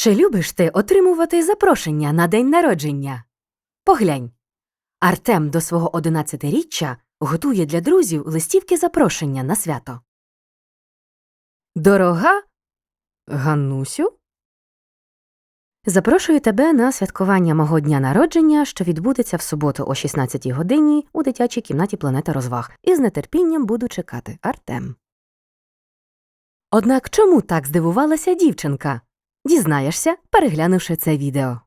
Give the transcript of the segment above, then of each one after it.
Чи любиш ти отримувати запрошення на день народження? Поглянь. Артем до свого одинадцятиріччя готує для друзів листівки запрошення на свято. Дорога Ганусю? Запрошую тебе на святкування мого дня народження, що відбудеться в суботу о 16 годині у дитячій кімнаті Планета розваг, і з нетерпінням буду чекати Артем. Однак чому так здивувалася дівчинка? Дізнаєшся, переглянувши це відео.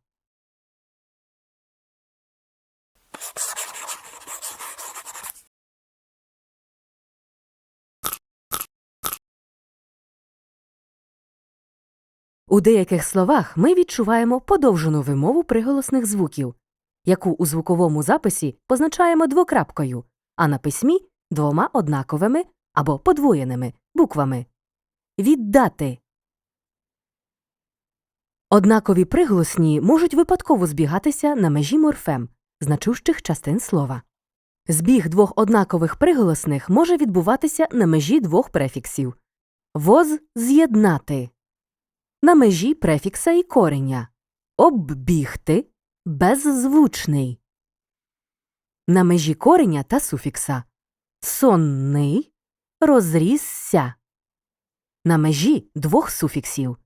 У деяких словах ми відчуваємо подовжену вимову приголосних звуків, яку у звуковому записі позначаємо двокрапкою, а на письмі двома однаковими або подвоєними буквами. Віддати. Однакові приголосні можуть випадково збігатися на межі морфем, значущих частин слова. Збіг двох однакових приголосних може відбуватися на межі двох префіксів. Воз з'єднати. На межі префікса і кореня. Оббігти беззвучний. На межі кореня та суфікса. Сонний розрісся. На межі двох суфіксів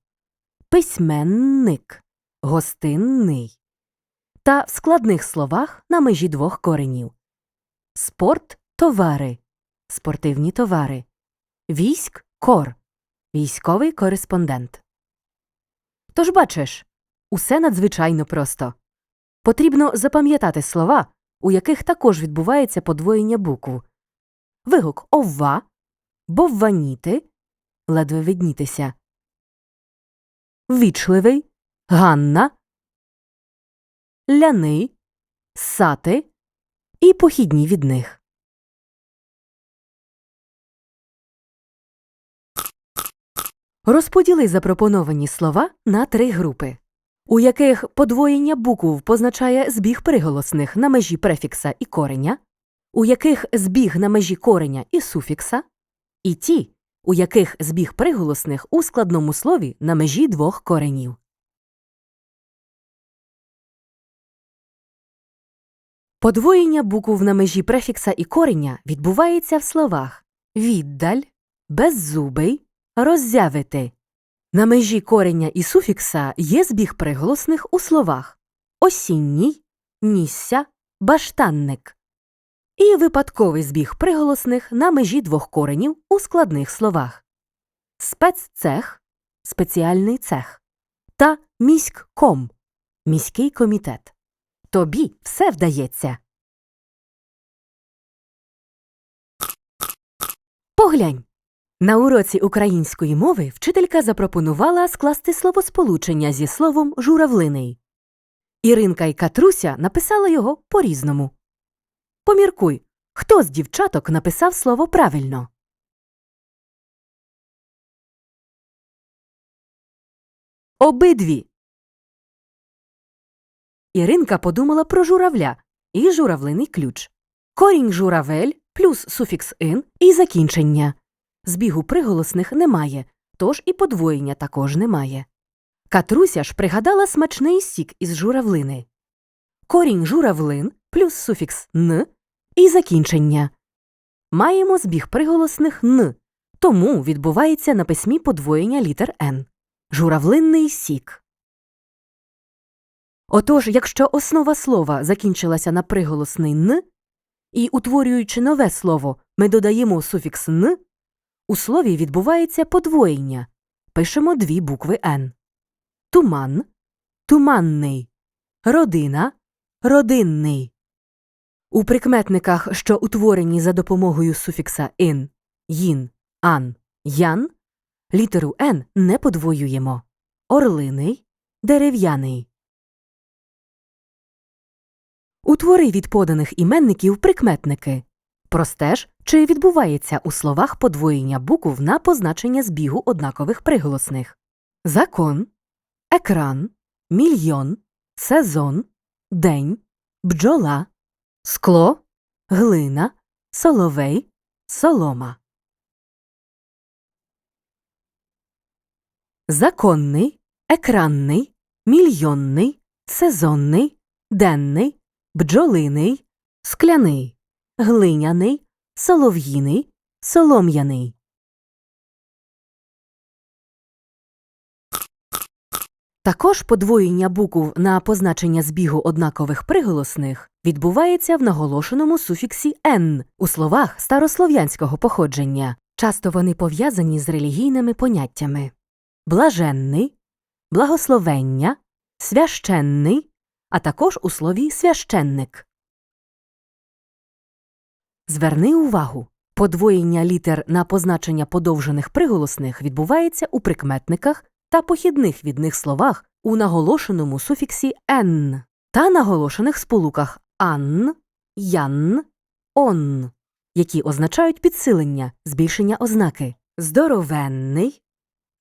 письменник, гостинний. Та в складних словах на межі двох коренів спорт товари, спортивні товари, військ кор, військовий кореспондент. Тож бачиш, усе надзвичайно просто. Потрібно запам'ятати слова, у яких також відбувається подвоєння букв. Вигук овва, бовваніти, ледве виднітися. Вічливий, Ганна, ляний, сати і похідні від них. Розподіли запропоновані слова на три групи, у яких подвоєння букв позначає збіг приголосних на межі префікса і кореня, у яких збіг на межі кореня і суфікса, і ті, у яких збіг приголосних у складному слові на межі двох коренів. Подвоєння букв на межі префікса і кореня відбувається в словах віддаль, беззубий, роззявити. На межі кореня і суфікса є збіг приголосних у словах осінній, нісся, баштанник і випадковий збіг приголосних на межі двох коренів у складних словах спеццех, спеціальний цех та міськком, міський комітет. Тобі все вдається. Поглянь. На уроці української мови вчителька запропонувала скласти словосполучення зі словом журавлиний. Іринка і Катруся написали його по-різному. Поміркуй, хто з дівчаток написав слово правильно. Обидві. Іринка подумала про журавля і журавлиний ключ. Корінь журавель плюс суфікс ин і закінчення. Збігу приголосних немає, тож і подвоєння також немає. Катруся ж пригадала смачний сік із журавлини. Корінь журавлин плюс суфікс н і закінчення. Маємо збіг приголосних н, тому відбувається на письмі подвоєння літер н. Журавлинний сік. Отож, якщо основа слова закінчилася на приголосний н, і, утворюючи нове слово, ми додаємо суфікс н, у слові відбувається подвоєння. Пишемо дві букви Н. Туман туманний. Родина родинний. У прикметниках, що утворені за допомогою суфікса ин, їн, ан, ян, літеру Н не подвоюємо. Орлиний дерев'яний. Утвори від поданих іменників прикметники. Простеж, чи відбувається у словах подвоєння букв на позначення збігу однакових приголосних закон, екран, мільйон, сезон, день, бджола, скло, глина, соловей, солома. Законний, екранний, мільйонний, сезонний, денний, бджолиний, скляний, глиняний, солов'їний, солом'яний. Також подвоєння букв на позначення збігу однакових приголосних відбувається в наголошеному суфіксі «н» у словах старослов'янського походження. Часто вони пов'язані з релігійними поняттями блаженний, благословення, священний, а також у слові священник. Зверни увагу. Подвоєння літер на позначення подовжених приголосних відбувається у прикметниках та похідних від них словах у наголошеному суфіксі «н» та наголошених сполуках «ан», «ян», «он», які означають підсилення, збільшення ознаки здоровенний,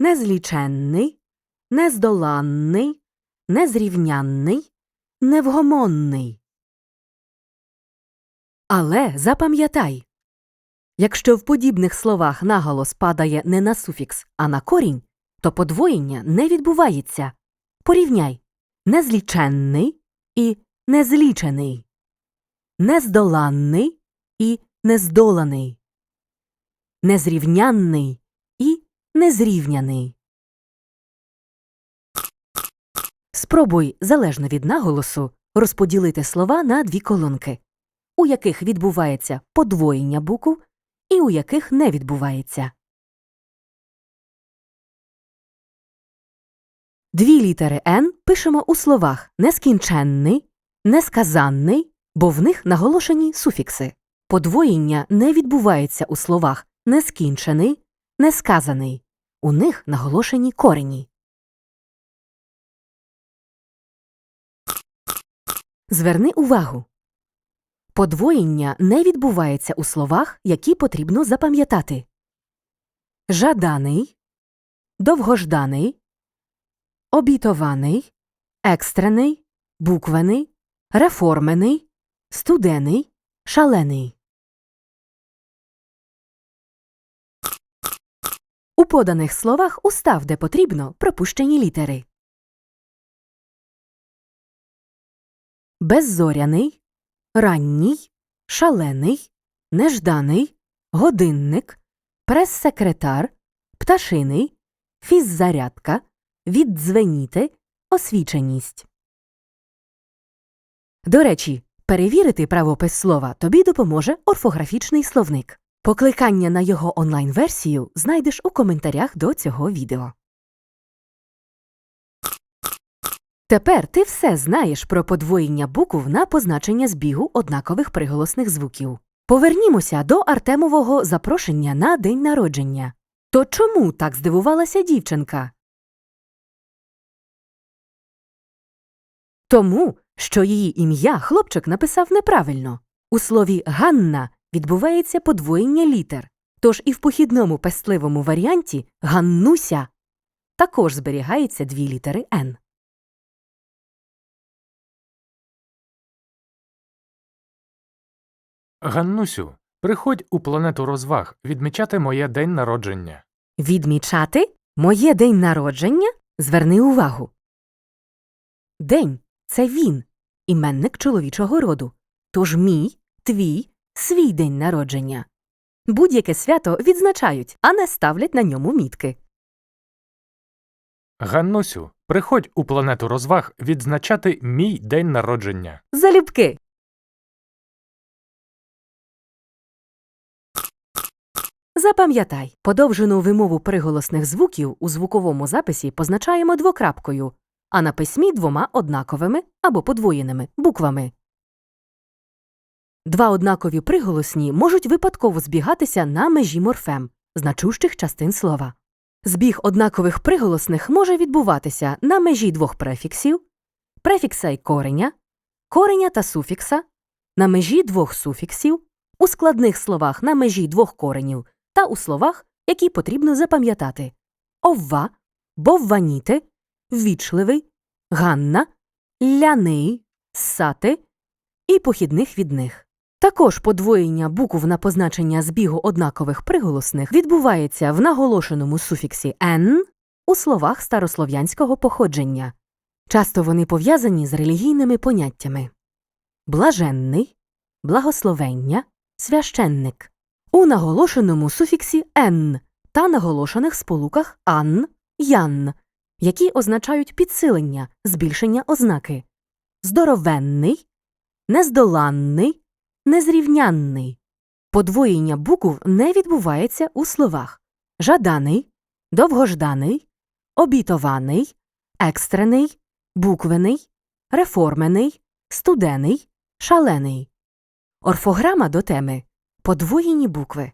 незліченний, нездоланний, незрівнянний, невгомонний. Але запам'ятай, якщо в подібних словах наголос падає не на суфікс, а на корінь, то подвоєння не відбувається. Порівняй незліченний і незлічений, нездоланний і нездоланий, незрівнянний і незрівняний. Спробуй, залежно від наголосу, розподілити слова на дві колонки, у яких відбувається подвоєння букв і у яких не відбувається. Дві літери «н» пишемо у словах нескінченний, несказанний, бо в них наголошені суфікси. Подвоєння не відбувається у словах нескінчений, несказаний. У них наголошені корені. Зверни увагу. Подвоєння не відбувається у словах, які потрібно запам'ятати. Жаданий, довгожданий, обітований, екстрений, буквений, реформений, студений, шалений. У поданих словах устав, де потрібно, пропущені літери. Беззоряний, ранній, шалений, нежданий, годинник, прес-секретар, пташиний, фіззарядка, віддзвеніти, освіченість. До речі, перевірити правопис слова тобі допоможе орфографічний словник. Покликання на його онлайн-версію знайдеш у коментарях до цього відео. Тепер ти все знаєш про подвоєння букв на позначення збігу однакових приголосних звуків. Повернімося до Артемового запрошення на день народження. То чому так здивувалася дівчинка? Тому, що її ім'я хлопчик написав неправильно. У слові Ганна відбувається подвоєння літер, тож і в похідному пестливому варіанті Ганнуся також зберігається дві літери Н. Ганнусю, приходь у планету розваг відмічати моє день народження. Відмічати моє день народження? Зверни увагу. День це він, іменник чоловічого роду. Тож мій, твій, свій день народження. Будь-яке свято відзначають, а не ставлять на ньому мітки. Ганнусю, приходь у планету розваг відзначати мій день народження. Залюбки. Запам'ятай, подовжену вимову приголосних звуків у звуковому записі позначаємо двокрапкою, а на письмі двома однаковими або подвоєними буквами. Два однакові приголосні можуть випадково збігатися на межі морфем, значущих частин слова. Збіг однакових приголосних може відбуватися на межі двох префіксів, префікса й кореня, кореня та суфікса, на межі двох суфіксів, у складних словах на межі двох коренів та у словах, які потрібно запам'ятати овва, бовваніти, ввічливий, ганна, ляний, сати і похідних від них. Також подвоєння букв на позначення збігу однакових приголосних відбувається в наголошеному суфіксі «н», у словах старослов'янського походження. Часто вони пов'язані з релігійними поняттями блаженний, благословення, священник. У наголошеному суфіксі «н» та наголошених сполуках «ан», «ян», які означають підсилення, збільшення ознаки здоровенний, нездоланний, незрівнянний. Подвоєння букв не відбувається у словах жаданий, довгожданий, обітований, екстрений, буквений, реформений, студений, шалений. Орфограма до теми подвоєні букви.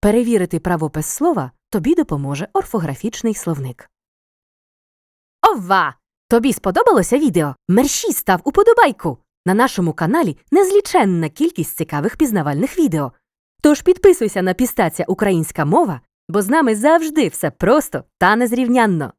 Перевірити правопис слова тобі допоможе орфографічний словник. Ова! Тобі сподобалося відео? Мерщій став уподобайку! На нашому каналі незліченна кількість цікавих пізнавальних відео. Тож підписуйся на пістація Українська мова, бо з нами завжди все просто та незрівнянно.